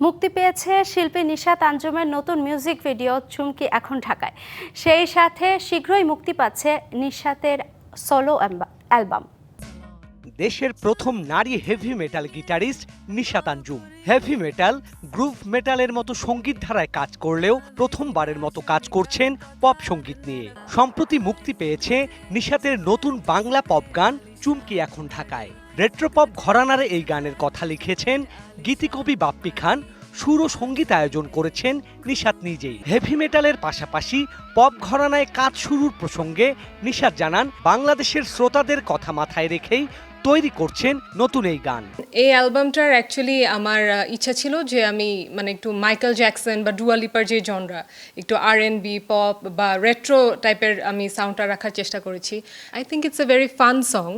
মুক্তি পেয়েছে শিল্পী নিশাত আঞ্জুমের নতুন মিউজিক ভিডিও চুমকি এখন ঢাকায়। সেই সাথে শীঘ্রই মুক্তি পাচ্ছে নিশাতের সোলো অ্যালবাম দেশের প্রথম নারী heavy metal guitarist Nisha Tanjum heavy metal groove মেটালের মতো সংগীত ধারায় কাজ করলেও প্রথমবারের মতো কাজ করছেন পপ সংগীত নিয়ে। সম্প্রতি মুক্তি পেয়েছে নিশাতের নতুন বাংলা পপ গান চুমকি এখন ঢাকায়। রেট্রোপপ ঘরানার এই গানের কথা লিখেছেন গীতিকবি বাপ্পি খান সুর ও সংগীত আয়োজন করেছেন নিশাত নিজেই। হেভি মেটালের পাশাপাশি পপ ঘরানায় কাজ শুরুর প্রসঙ্গে নিশাত জানান, বাংলাদেশের শ্রোতাদের কথা মাথায় রেখেই তৈরি করছেন নতুন এই গান। এই অ্যালবামটার অ্যাকচুয়ালি আমার ইচ্ছা ছিল যে আমি মানে একটু মাইকেল জ্যাকসন বা ডুয়ালিপার যে জনরা একটু আর এন বি পপ বা রেট্রো টাইপের আমি সাউন্ডটা রাখার চেষ্টা করেছি। I think it's a very fun song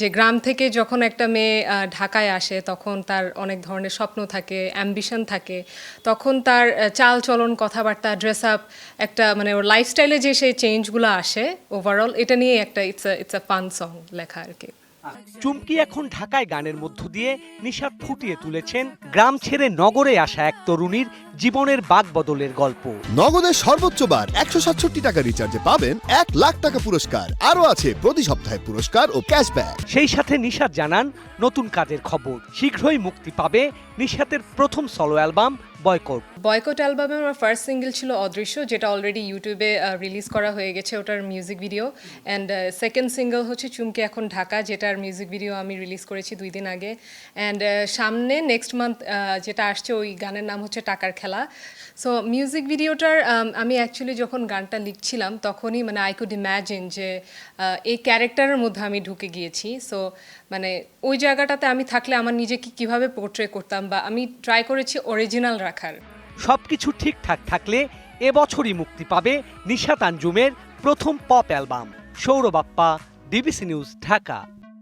যে গ্রাম থেকে যখন একটা মেয়ে ঢাকায় আসে, তখন তার অনেক ধরনের স্বপ্ন থাকে অ্যাম্বিশন থাকে, তখন তার চাল চলন কথাবার্তা ড্রেস আপ একটা মানে ওর লাইফস্টাইলে যে সেই চেঞ্জগুলো আসে ওভারঅল এটা নিয়ে একটা it's it's a fun song লেখা আর কি। চুমকি এখন ঢাকায় গানের মধ্য দিয়ে নিশাত ফুটিয়ে তুলেছেন গ্রাম ছেড়ে নগরে আসা এক তরুণীর জীবনের বাক বদলের গল্প। নগদের সর্বোচ্চ বার একশো সাতষট্টি টাকা রিচার্জে পাবেন এক লাখ টাকা পুরস্কার। আরও আছে প্রতি সপ্তাহে পুরস্কার ও ক্যাশব্যাক সেই সাথে নিশাত জানান নতুন কাজের খবর। শীঘ্রই মুক্তি পাবে নিশাতের প্রথম সলো অ্যালবাম বয়কট। বয়কট অ্যালবামে আমার ফার্স্ট সিঙ্গেল ছিল অদৃশ্য, যেটা অলরেডি ইউটিউবে রিলিজ করা হয়ে গেছে ওটার music video and second single হচ্ছে চুমকি এখন ঢাকা, যেটার মিউজিক ভিডিও আমি রিলিজ করেছি দুই দিন আগে। অ্যান্ড সামনে নেক্সট মান্থ যেটা আসছে ওই গানের নাম হচ্ছে টাকার খেলা। সো মিউজিক ভিডিওটার আমি অ্যাকচুয়ালি যখন গানটা লিখছিলাম, তখনই মানে আই কুড ইম্যাজিন যে এই ক্যারেক্টারের মধ্যে আমি ঢুকে গিয়েছি। সো মানে ওই জায়গাটাতে আমি থাকলে আমার নিজেকে কীভাবে পোর্ট্রে করতাম বা আমি ট্রাই করেছি অরিজিনাল রাখার। সবকিছু ঠিকঠাক থাকলে এবছরই মুক্তি পাবে নিশা আঞ্জুমের প্রথম pop album. Saurabappa DBC news, Dhaka.